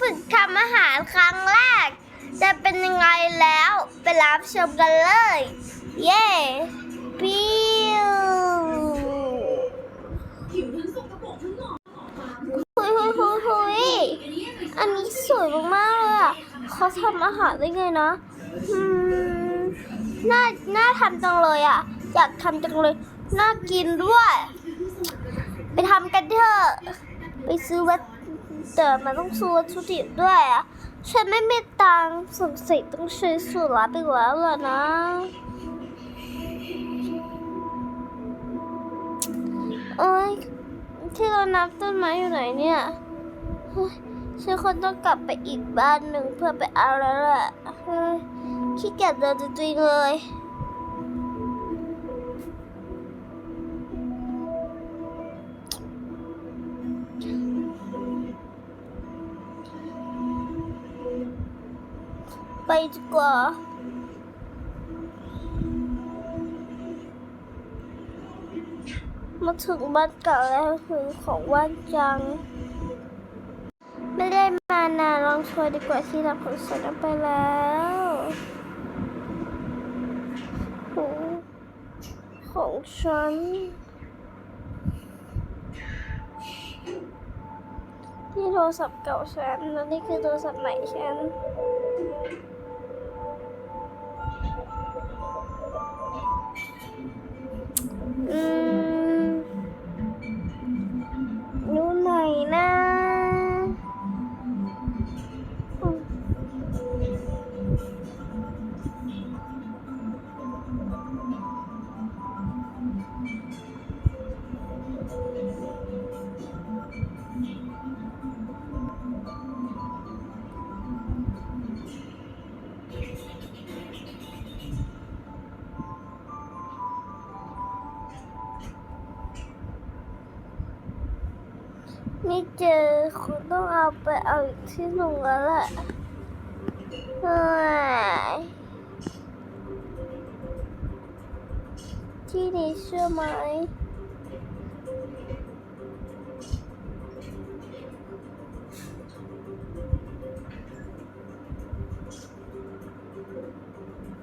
ฝึกทำอาหารครั้งแรก จะเป็นยังไงแล้วไปรับชมกันเลย เย้ปิ้วหุยหุยหุยหุยอันนี้สวยมากๆเลยอะเขาทำอาหารได้ไงนะอืมน่าน่าทำจังเลยอะ อยากทำจังเลย น่ากินด้วย ไปทำกันเถอะ ไปซื้อวัต แต่มันต้องซื้อวัตถุดิบด้วยอะฉันไม่มีตังค์สงสัยต้องใช้สูตรลับอีกแล้วล่ะนะโอ๊ยที่เรานับต้นไม้อยู่ไหนเนี่ยฉันคงต้องกลับไปอีกบ้านหนึ่งเพื่อไปเอาแล้วแหละเฮ้ยขี้เกียจเดินจริงๆเลย ไปดีกว่ามาถึงบ้านเก่าแล้วคือของว่างจัง ไม่ได้มานานลองช่วยดีกว่าที่รับผลสดไปแล้วของฉันนี่โทรศัพท์เก่าฉันแล้วนี่คือโทรศัพท์ใหม่ฉัน ไม่เจอคุณต้องเอาไปเอาอที่หนึ่งแล้วแหละเฮ้ยที่นี้เชื่อไหม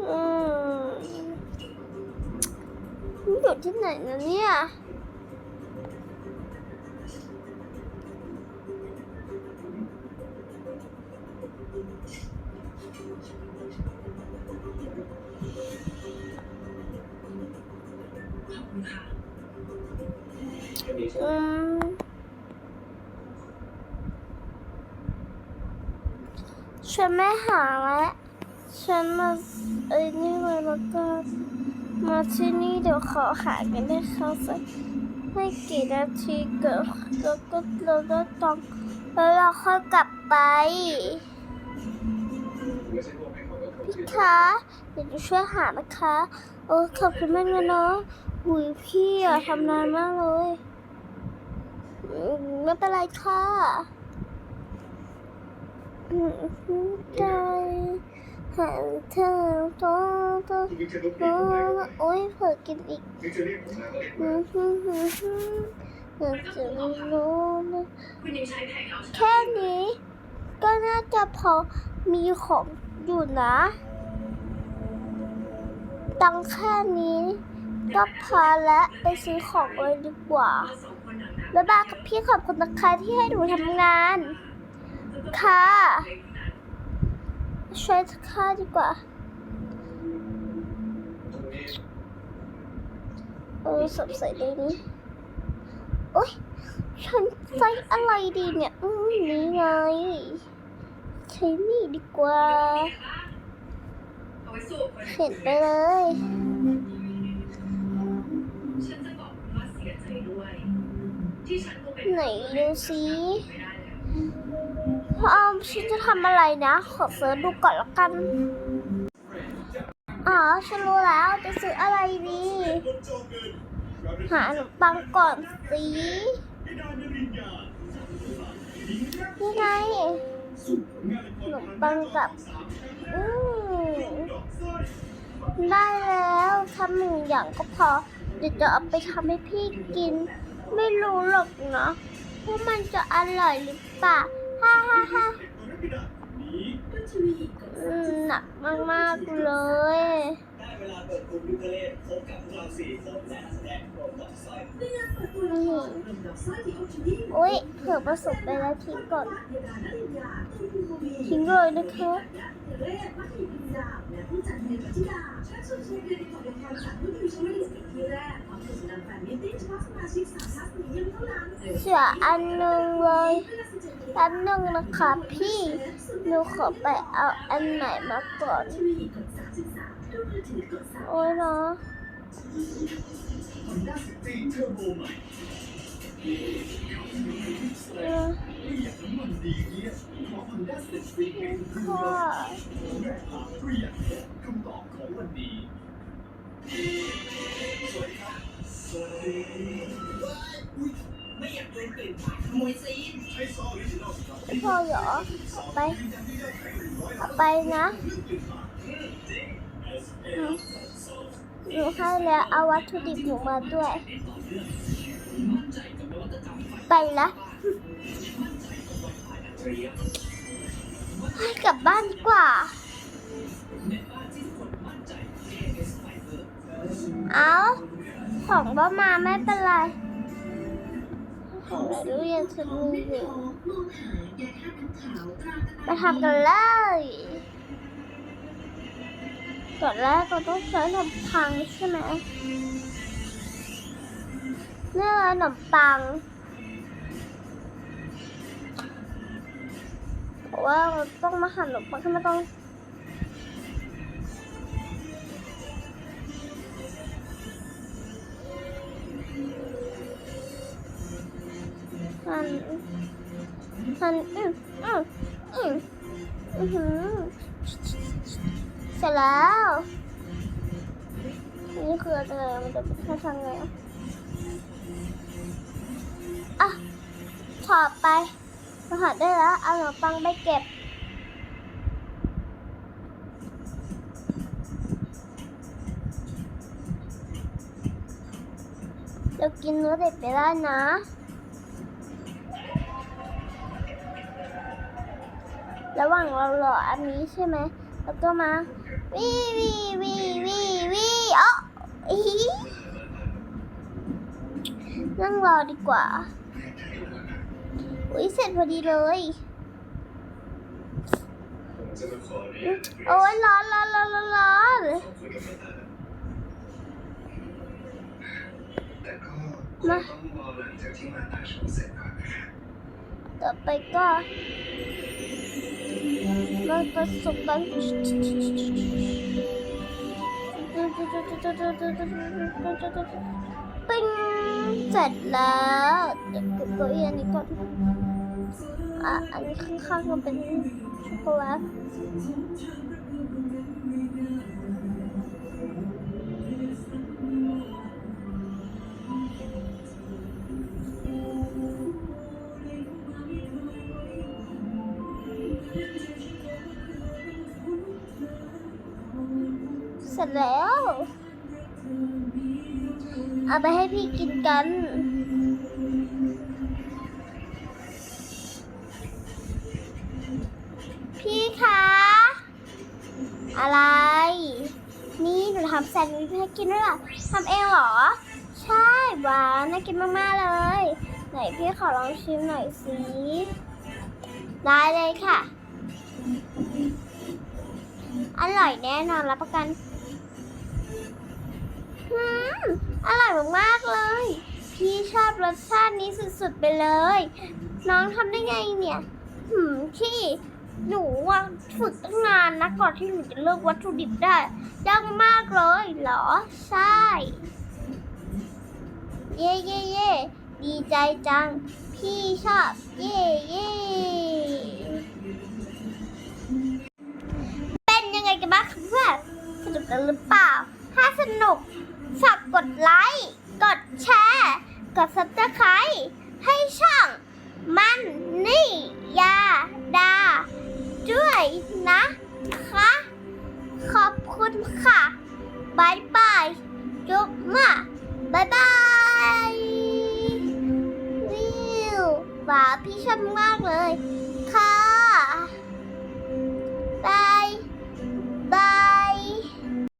อืมอยู่ที่ไหนนะเนี่ย อืมฉันไม่หาแล้วฉันมาเอ้ยนี่เลยแล้วก็มาที่นี่เดี๋ยวขอหากันได้เขาสักไม่กี่นาทีเกิดแล้วก็เราก็ต้องแล้วเราค่อยกลับไปพี่คะเดี๋ยวจะช่วยหานะคะ โอ้ขอบคุณมากเลยเนาะ หุยพี่อะทำนานมากเลยอืมไม่เป็นไรค่ะอืมใจหาเธอตัวตัวตัวโอ้ยเผลอกินอีกอืมฮึ่มฮึ่มฮึ่มอยากจะรู้นะคุณยังใช้แผงเอาชนะแค่นี้ ก็น่าจะพอมีของอยู่นะ ตังค์แค่นี้ ก็พอและไปซื้อของเลยดีกว่าบ๊ายบายกับพี่ขอบคุณนะคะที่ให้หนูทำงาน ค่ะ ช่วยค่าดีกว่า เออสดใสดีนี้โอ๊ยฉันใส่อะไรดีเนี่ย อืมนี่ไง ใช้นี่ดีกว่าเอาไว้สู้คนเห็นไปเลย ไหนดูสิไม่ได้เลยออมฉันจะทำอะไรนะ ขอเสิร์ชดูก่อนละกัน อ๋อ ฉันรู้แล้วจะซื้ออะไรดี หาขนมปังก่อนสินี่ไงขนมปังกับ อืมได้แล้วทำหนึ่งอย่างก็พอ เดี๋ยวจะเอาไปทำให้พี่กิน ไม่รู้หรอกนะว่ามันจะอร่อยหรือเปล่าฮ่าฮ่าฮ่าไม่ได้หนีอืมหนักมาก ๆ เลยได้ เวลาเปิดกลุ่มยูเคเลนพบกับพวกเราสี่คนและนักแสดงโปรดดอกสร้อยอุ้ยเผื่อประสบไปแล้วทิ้งก่อนทิ้งเลยนะคะเสืออันหนึ่งเลยแป๊บหนึงนะคะพี่หนูขอไปเอาอันไหนมาก่อนโอ้ยเนาะฮอนด้าซิตี้เทอร์โบใหม่เออไม่อยากน้ำมันดีเงี้ยเพราะฮอนด้าเซ็ตฟรีเป็นคือค่ะแม่ถามประหยัดคำตอบของวันนี้สวัสดีครับสวัสดีอุ๊ยไม่อยากโดนกลิ่นปากขโมยซีนใช้ซอสออริจินอลสิครับพอเหรอไป ไปนะ หนูให้แล้วเอาวัตถุดิบหนูมาด้วย ไปละให้กลับบ้านดีกว่าเอาของบ้ามาไม่เป็นไรของดูย็นฉันมีอยู่ไปทำกันเลย ก่อนแรกเราต้องใช้ขนมปังใช่ไหมนี่เลยขนมปังเพราะว่าเราต้องมาหั่นขนมปังที่ไม่ต้องหั่นหั่นอืมอืมอืมอือหือเสร็จแล้ว นี่คืออะไรมันจะเป็นท่าทาไงอะอะถอดไปมาหาได้แล้ว เอาขนมปังไปเก็บเรากินเนื้อเด็ดไปได้นะ ระหว่างเรารออันนี้ใช่ไหม แล้วก็มาวีวีวีวีวีอ๋ออีนั่งรอดีกว่า อุ้ยเสร็จพอดีเลยผมจะมาขออนุญาตโอ้ยร้อนร้อนร้อนร้อนร้อนขอบคุณกับประธานแต่ก็คงต้องรอหลังจากที่มาถ่ายโชว์เสร็จก่อนนะครับต่อไปก็ มาผสมกันปิ้งเสร็จแล้วเดี๋ยวเก็บเก้าอี้อันนี้ก่อนอะอันนี้ข้างๆก็เป็นช็อกโกแลต เสร็จแล้ว เอาไปให้พี่กินกัน พี่คะ อะไร นี่หนูทำแซนด์วิชให้กินด้วยเหรอทำเองเหรอ ใช่หวานน่ากินมากๆเลย ไหนพี่ขอลองชิมหน่อยสิ ได้เลยค่ะ อร่อยแน่นอนรับประกัน อืมอร่อยมากๆเลย พี่ชอบรสชาตินี้สุดๆไปเลย น้องทำได้ไงเนี่ยหืมพี่หนูว่าฝึกตั้งนานนะก่อนที่หนูจะเลือกวัตถุดิบได้ยากมากเลยเหรอ ใช่ เย่เย่เย่ดีใจจัง พี่ชอบ เย่เย่เป็นยังไงกันบ้างคะเพื่อนสนุกกันหรือเปล่า ถ้าสนุก ฝากกดไลค์ กดแชร์ กดซับสไคร b e ให้ช่องมันนี่ยาดา ด้วยนะคะ ขอบคุณค่ะบายบายจุ๊บมาบายบายวิวว้าพี่ชอบมากเลยค่ะบาย